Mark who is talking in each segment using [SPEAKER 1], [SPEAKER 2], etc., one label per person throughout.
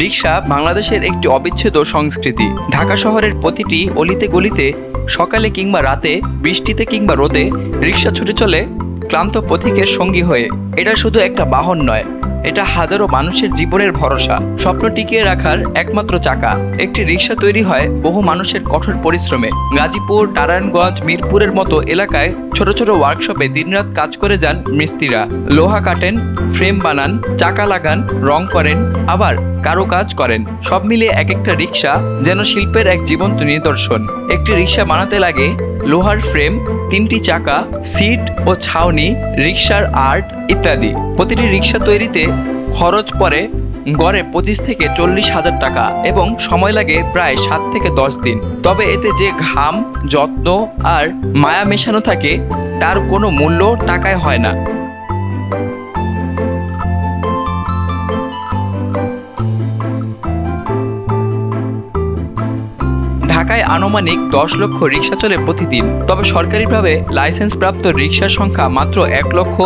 [SPEAKER 1] রিক্সা বাংলাদেশের একটি অবিচ্ছেদ্য সংস্কৃতি। ঢাকা শহরের প্রতিটি অলিতে গলিতে, সকালে কিংবা রাতে, বৃষ্টিতে কিংবা রোদে রিক্সা ছুটে চলে ক্লান্ত পথিকের সঙ্গী হয়ে। এটা শুধু একটা বাহন নয় এটা হাজারো মানুষের জীবনের ভরসা। স্বপ্ন টিকিয়ে রাখার একমাত্র চাকা। একটি রিক্সা তৈরি হয় বহু মানুষের কঠোর পরিশ্রমে। গাজীপুর, নারায়ণগঞ্জ, মিরপুরের মতো এলাকায় ছোট ছোট ওয়ার্কশপে দিনরাত কাজ করে যান মিস্ত্রিরা। লোহা কাটেন ফ্রেম বানান, চাকা লাগান, রং করেন, আবার কারও কাজ করেন। সব মিলিয়ে এক একটা রিক্সা যেন শিল্পের এক জীবন্ত নিদর্শন। একটি রিক্সা বানাতে লাগে লোহার ফ্রেম তিনটি চাকা সিট ও ছাউনি রিক্সার আর্ট ইত্যাদি। প্রতিটি রিক্সা তৈরিতে খরচ পড়ে গড়ে পঁচিশ থেকে চল্লিশ হাজার টাকা এবং সময় লাগে প্রায় সাত থেকে দশ দিন। তবে এতে যে ঘাম, যত্ন আর মায়া মেশানো থাকে, তার কোনো মূল্য টাকায় হয় না। ঢাকায় আনুমানিক দশ লক্ষ রিক্সা চলে প্রতিদিন। তবে সরকারিভাবে লাইসেন্সপ্রাপ্ত রিক্সার সংখ্যা মাত্র এক লক্ষ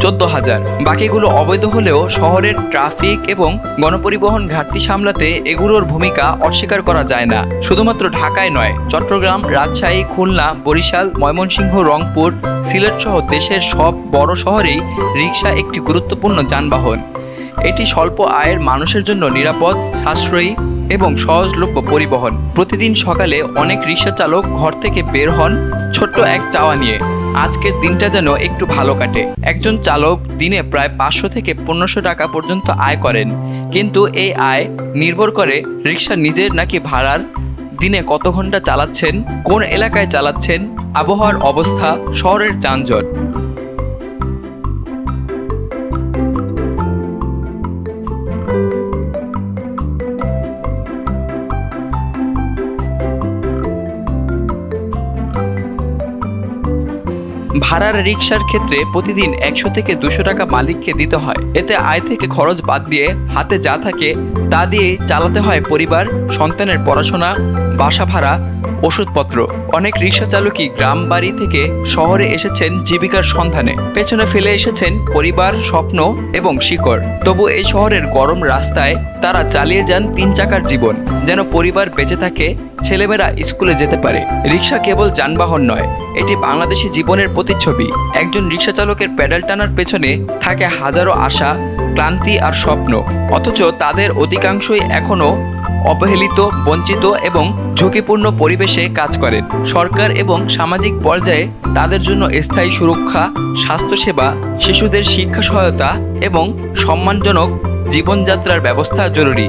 [SPEAKER 1] চোদ্দ হাজার। বাকিগুলো অবৈধ হলেও শহরের ট্রাফিক এবং গণপরিবহন ঘাটতি সামলাতে এগুলোর ভূমিকা অস্বীকার করা যায় না। শুধুমাত্র ঢাকায় নয়, চট্টগ্রাম, রাজশাহী, খুলনা, বরিশাল, ময়মনসিংহ, রংপুর, সিলেট সহ দেশের সব বড় শহরেই রিক্সা একটি গুরুত্বপূর্ণ যানবাহন। এটি স্বল্প আয়ের মানুষের জন্য নিরাপদ, সাশ্রয়ী এবং সহজলভ্য পরিবহন। প্রতিদিন সকালে অনেক রিক্সা চালক ঘর থেকে বের হন ছোট্ট এক চাওয়া নিয়ে। আজকের দিনটা যেন একটু ভালো কাটে। একজন চালক দিনে প্রায় পাঁচশো থেকে পনেরোশো টাকা পর্যন্ত আয় করেন। কিন্তু এই আয় নির্ভর করে রিক্সা নিজের নাকি ভাড়ার? দিনে কত ঘণ্টা চালাচ্ছেন? কোন এলাকায় চালাচ্ছেন? আবহাওয়ার অবস্থা? শহরের যানজট। ভাড়ার রিক্সার ক্ষেত্রে প্রতিদিন একশো থেকে দুশো টাকা মালিককে দিতে হয়। এতে আয় থেকে খরচ বাদ দিয়ে হাতে যা থাকে তা দিয়ে চালাতে হয় পরিবার, সন্তানের পড়াশোনা, বাসা ভাড়া ওষুধপত্র। অনেক রিক্সা চালকই গ্রাম বাড়ি থেকে শহরে এসেছেন জীবিকার সন্ধানে। পেছনে ফেলে এসেছেন পরিবার, স্বপ্ন এবং শিকড়। তবু এই শহরের গরম রাস্তায় তারা চালিয়ে যান তিন চাকার জীবন। যেন পরিবার বেঁচে থাকে, ছেলেমেয়েরা স্কুলে যেতে পারে। রিক্সা কেবল যানবাহন নয়, এটি বাংলাদেশি জীবনের প্রতিচ্ছবি। একজন রিক্সা চালকের প্যাডেল টানার পেছনে থাকে হাজারো আশা ক্লান্তি আর স্বপ্ন। অথচ তাদের অধিকাংশই এখনও অবহেলিত, বঞ্চিত এবং ঝুঁকিপূর্ণ পরিবেশে কাজ করেন। সরকার এবং সামাজিক পর্যায়ে তাদের জন্য স্থায়ী সুরক্ষা, স্বাস্থ্যসেবা, শিশুদের শিক্ষা সহায়তা এবং সম্মানজনক জীবনযাত্রার ব্যবস্থা জরুরি।